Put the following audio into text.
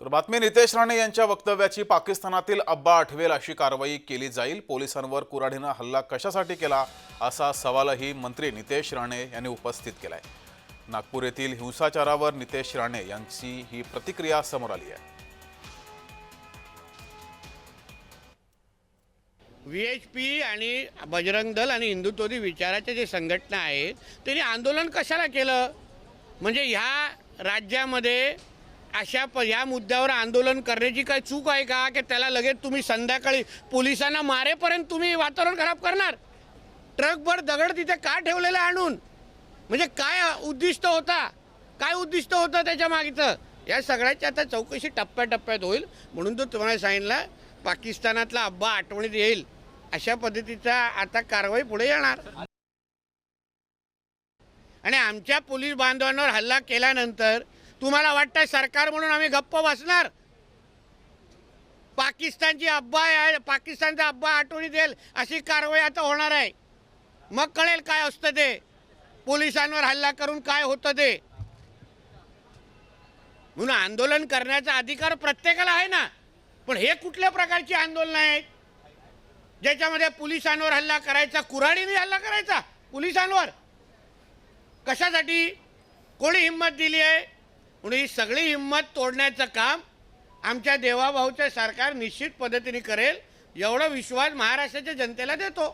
तर बातमी नितेश राणे यांच्या वक्तव्याची पाकिस्तानातील अब्बा आठवेल अशी कारवाई केली जाईल. पोलिसांवर कुऱ्हाडीनं हल्ला कशासाठी केला असा सवालही मंत्री नितेश राणे यांनी उपस्थित केलाय. नागपूर येथील हिंसाचारावर नितेश राणे यांची ही प्रतिक्रिया समोर आली आहे. व्ही एच पी आणि बजरंग दल आणि हिंदुत्ववादी विचाराच्या जे संघटना आहेत त्यांनी आंदोलन कशाला केलं? म्हणजे ह्या राज्यामध्ये अशा प या मुद्द्यावर आंदोलन करण्याची काही चूक आहे का? की त्याला लगेच तुम्ही संध्याकाळी पोलिसांना मारेपर्यंत तुम्ही वातावरण खराब करणार? ट्रकभर दगड तिथे का ठेवलेलं आणून? म्हणजे काय उद्दिष्ट होता? काय उद्दिष्ट होतं त्याच्या मागचं? या सगळ्याची आता चौकशी टप्प्याटप्प्यात होईल. म्हणून तो तुम्हाला सांगितलं पाकिस्तानातला अब्बा आठवणीत येईल. अशा पद्धतीचा आता कारवाई पुढे येणार. आणि आमच्या पोलीस बांधवांवर हल्ला केल्यानंतर तुम्हाला वाटतं सरकार म्हणून आम्ही गप्प बसणार? पाकिस्तानची अब्बा आहे पाकिस्तानचा अब्बा आठवणी देईल अशी कारवाई आता होणार आहे. मग कळेल काय असतं ते. पोलिसांवर हल्ला करून काय होतं ते. म्हणून आंदोलन करण्याचा अधिकार प्रत्येकाला आहे ना. पण हे कुठल्या प्रकारची आंदोलन आहेत ज्याच्यामध्ये पोलिसांवर हल्ला करायचा कुऱ्हाडीने हल्ला करायचा? पोलिसांवर? कशासाठी? कोणी हिंमत दिली आहे? म्हणून ही सगळी हिंमत तोडण्याचं काम आमच्या देवाभाऊचं सरकार निश्चित पद्धतीने करेल एवढा विश्वास महाराष्ट्राच्या जनतेला देतो.